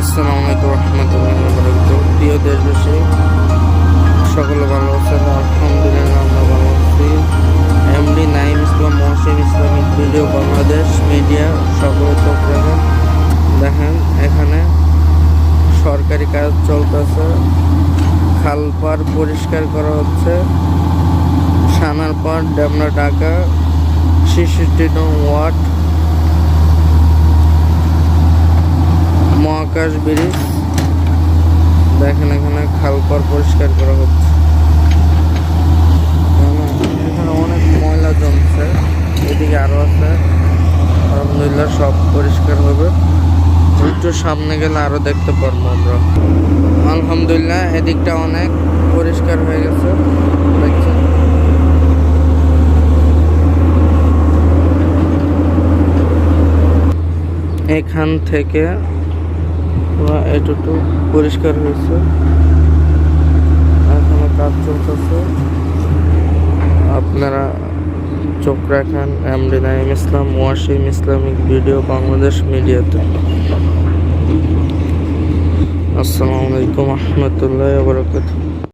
আসসালামু আলাইকুম রহমতুল্লাহ বরকত প্রিয় দেশবাসী, সকলে ভালো আছেন? আলহামদুলিল্লাহ আমরা ভালো আছি। MD Naim Islam, Mohsin Islamic video Bangladesh media সকলে চোখ দেখেন, এখানে সরকারি কাজ চলতেছে। খালপার পরিষ্কার করা হচ্ছে। সানার পার ডেমরা ঢাকা নং ওয়ার্ড। মহাকাশ ব্রিজ দেখেন, এখানে খালপার পরিষ্কার করা হচ্ছে। এখানে- অনেক ময়লা জমছে, এদিকে আরও আছে। আলহামদুলিল্লাহ সব পরিষ্কার হবে। একটু সামনে গেলে আরও দেখতে পারব আমরা। আলহামদুলিল্লাহ, এদিকটা অনেক পরিষ্কার হয়ে গেছে। দেখছেন? এখান থেকে পুরো এতটুকু পরিষ্কার হয়েছে। এখনও কাজ চলতেছে। আপনারা চোখ রাখেন, MD Naim Islam, Wasim Islamic video Bangladesh মিডিয়াতে। আসসালামু আলাইকুম রহমতুল্লাহ বরকাত